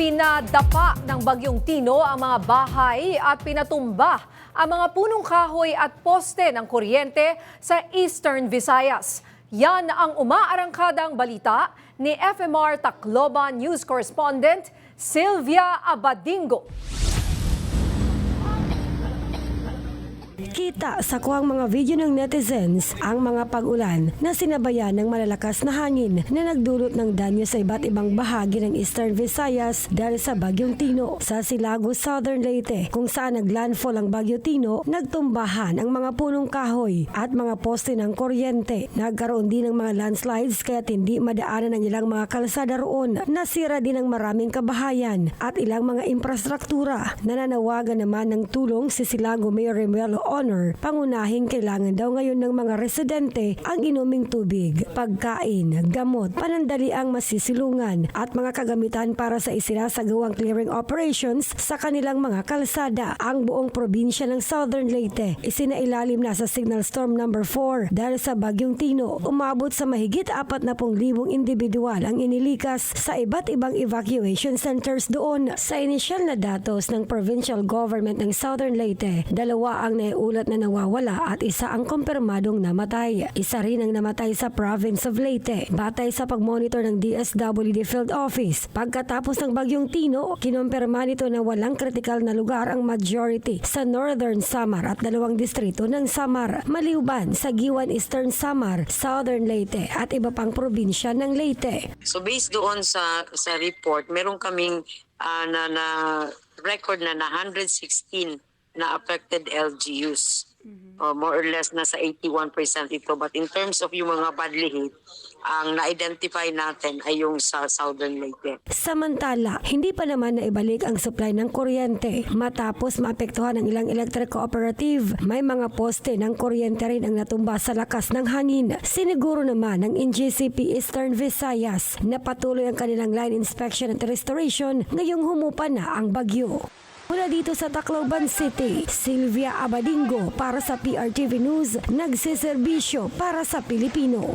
Pinadapa ng bagyong Tino ang mga bahay at pinatumba ang mga punong kahoy at poste ng kuryente sa Eastern Visayas. Yan ang umaarangkadang balita ni FMR Tacloban News Correspondent Sylvia Abadingo. Kita sa kuwang mga video ng netizens ang mga pag-ulan na sinabayan ng malalakas na hangin na nagdulot ng danyo sa iba't ibang bahagi ng Eastern Visayas dahil sa Bagyong Tino. Sa Silago, Southern Leyte, kung saan naglandfall ang Bagyo Tino, nagtumbahan ang mga punong kahoy at mga poste ng kuryente. Nagkaroon din ng mga landslides kaya hindi madaanan ang ilang mga kalsada roon. Nasira din ang maraming kabahayan at ilang mga infrastruktura. Nananawagan naman ng tulong si Silago Mayor Remuelo Honor. Pangunahing kailangan daw ngayon ng mga residente ang inuming tubig, pagkain, gamot, panandali ang masisilungan at mga kagamitan para sa isinasagawang clearing operations sa kanilang mga kalsada. Ang buong probinsya ng Southern Leyte isinailalim na sa signal storm number 4 dahil sa Bagyong Tino. Umabot sa mahigit 40,000 individual ang inilikas sa iba't ibang evacuation centers doon. Sa inisyal na datos ng provincial government ng Southern Leyte, dalawa ang naiulat na nawawala at isa ang kumpirmadong namatay. Isa rin ang namatay sa province of Leyte. Batay sa pagmonitor ng DSWD Field Office, pagkatapos ng Bagyong Tino, kinumpirma nito na walang kritikal na lugar ang majority sa Northern Samar at dalawang distrito ng Samar, Maliuban, Sagiwan, Eastern Samar, Southern Leyte at iba pang probinsya ng Leyte. So based doon sa sa report, meron kaming ah, na, na record na na 116 na affected LGUs. Uh, more or less nasa 81% ito. But in terms of yung mga badly hit, ang na-identify natin ay yung sa Southern Leyte. Samantala, hindi pa naman naibalik ang supply ng kuryente. Matapos maapektuhan ng ilang electric cooperative, may mga poste ng kuryente rin ang natumba sa lakas ng hangin. Siniguro naman ng NGCP Eastern Visayas na patuloy ang kanilang line inspection at restoration ngayong humupa na ang bagyo. Mula dito sa Tacloban City, Sylvia Abadingo para sa PRTV News, nagsiservisyo para sa Pilipino.